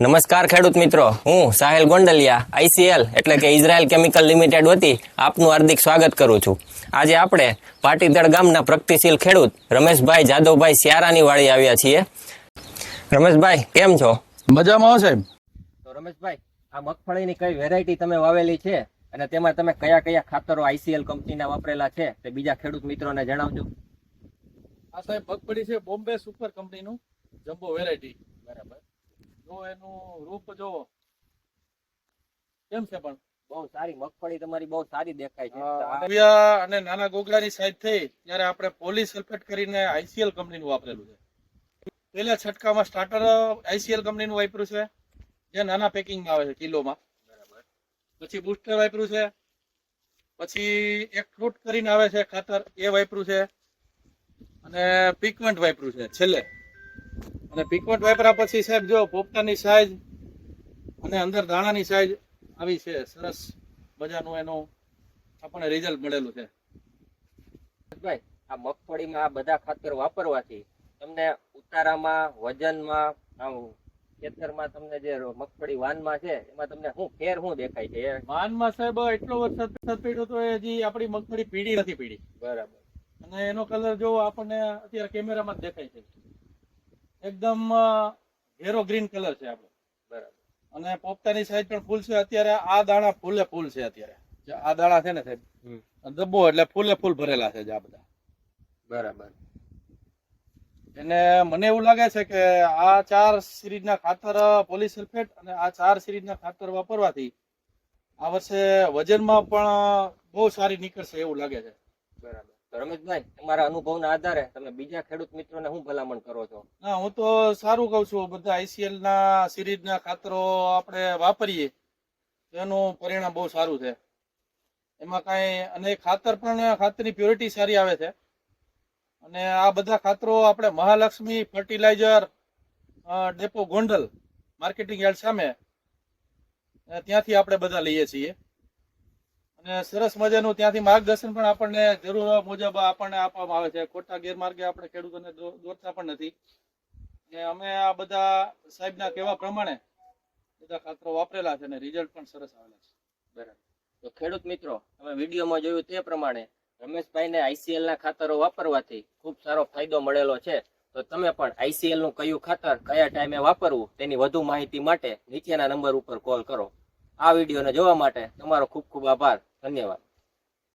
નમસ્કાર ખેડૂત મિત્રો. હું સાહેલ ગોંડલિયા આઈસીએલ એટલે કે ઇઝરાયલ કેમિકલ લિમિટેડ વતી આપનું હાર્દિક સ્વાગત કરું છું. આજે આપણે પાટીદળ ગામના પ્રગતિશીલ ખેડૂત રમેશભાઈ જાદવભાઈ સિયારાની વાળી આવ્યા છીએ. રમેશભાઈ કેમ છો? મજામાં સાહેબ. તો રમેશભાઈ આ મગફળીની કઈ વેરાયટી તમે વાવેલી છે? અને તેમાં તમે કયા કયા ખાતરો આઈસીએલ કંપનીના વાપરેલા છે? તે બીજા ખેડૂત મિત્રોને જણાવજો. આ સાહેબ મગફળી છે બોમ્બે સુપર કંપનીનું જમ્બો વેરાયટી બરાબર. જો એનું રૂપ જોવો કેમ છે પણ? બહુ સારી મગફળી તમારી બહુ સારી દેખાય છે. આવિયા અને નાના ગોગડાની સાઈડ થઈ ત્યારે આપણે પોલી સલ્ફેટ કરીને આઈસીએલ કંપનીનું વાપરેલું છે. પહેલા છટકામાં સ્ટાર્ટર આઈસીએલ કંપનીનું વાપર્યું છે. જે નાના પેકિંગમાં આવે છે કિલોમાં. પછી બુસ્ટર વાપર્યું છે. પછી એક ફ્રૂટ કરીને આવે છે ખાતર એ વાપર્યું છે. અને પિકમેન્ટ વાપર્યું છે છેલ્લે. અને પીકવટ વાપરા પછી સાહેબ જો પોપટાની સાઈઝ અને અંદર દાણાની સાઈઝ આવી છે સરસ મજાનું એનું આપણને રિઝલ્ટ મળેલું છે. ભાઈ આ મગફળીમાં આ બધા ખાતર વાપરવાથી તમને ઉતારામાં વજનમાં આમ ખેતરમાં તમને જે મગફળી વાનમાં છે એમાં તમને શું ફેર શું દેખાય છે? વાનમાં સાહેબ એટલો વરસાદ વરસાદ પડ્યો તો હજી આપણી મગફળી પીળી નથી પીળી. બરાબર. અને એનો કલર જો આપણને અત્યારે કેમેરામાં દેખાય છે. એકદમ ઘેરો ગ્રીન કલર છે આપણો. બરાબર. અને પોપટાની સાઈઝ પણ ફૂલ છે. અત્યારે આ દાણા ફૂલે ફૂલ છે અત્યારે. આ દાણા છે ને સાહેબ હમ. એટલે ફૂલે ફૂલ ભરેલા છે આ બધા. બરાબર. એને મને એવું લાગે છે કે આ ચાર સિરીજના ખાતર પોલિસલ્ફેટ અને આ ચાર સિરીજના ખાતર વાપરવાથી આ વર્ષે વજનમાં પણ બહુ સારી નીકળશે એવું લાગે છે. બરાબર. તો રમેશભાઈ, તમારા અનુભવના આધારે તમે બીજા ખેડૂત મિત્રોને શું ભલામણ કરો છો? ના, હું તો સારું કહું છું. બધા આઈસીએલ ના સિરીઝના ખાતરો આપણે વાપરીએ. એનું પરિણામ બહુ સારું છે. એમાં કાંઈ અને ખાતર પણ ખાતરની પ્યોરિટી સારી આવે છે. અને આ બધા ખાતરો આપણે Mahalakshmi fertiliser depot Gondal marketing yard સામે ત્યાંથી આપણે બધા લઈએ છીએ. સરસ મજાનું ત્યાંથી માર્ગદર્શન પણ આપણને જરૂર મુજબ આપણને આપવામાં આવે છે. ખોટા ગેરમાર્ગે આપણે ખેડૂતોને દોરતા પણ નથી. ને અમે આ બધા સાહેબના કહેવા પ્રમાણે બધા ખાતરો વાપરેલા છે અને રિઝલ્ટ પણ સરસ આવેલા છે. બરાબર. તો ખેડૂત મિત્રો અમે વિડીયોમાં જોયું તે પ્રમાણે રમેશભાઈને આઈસીએલ ના ખાતરો વાપરવાથી ખૂબ સારો ફાયદો મળેલો છે. તો તમે પણ આઈસીએલનું કયું ખાતર કયા ટાઈમે વાપરવું તેની વધુ માહિતી માટે નીચેના નંબર ઉપર કોલ કરો. આ વિડીયોને જોવા માટે તમારો ખૂબ ખૂબ આભાર. 三年了。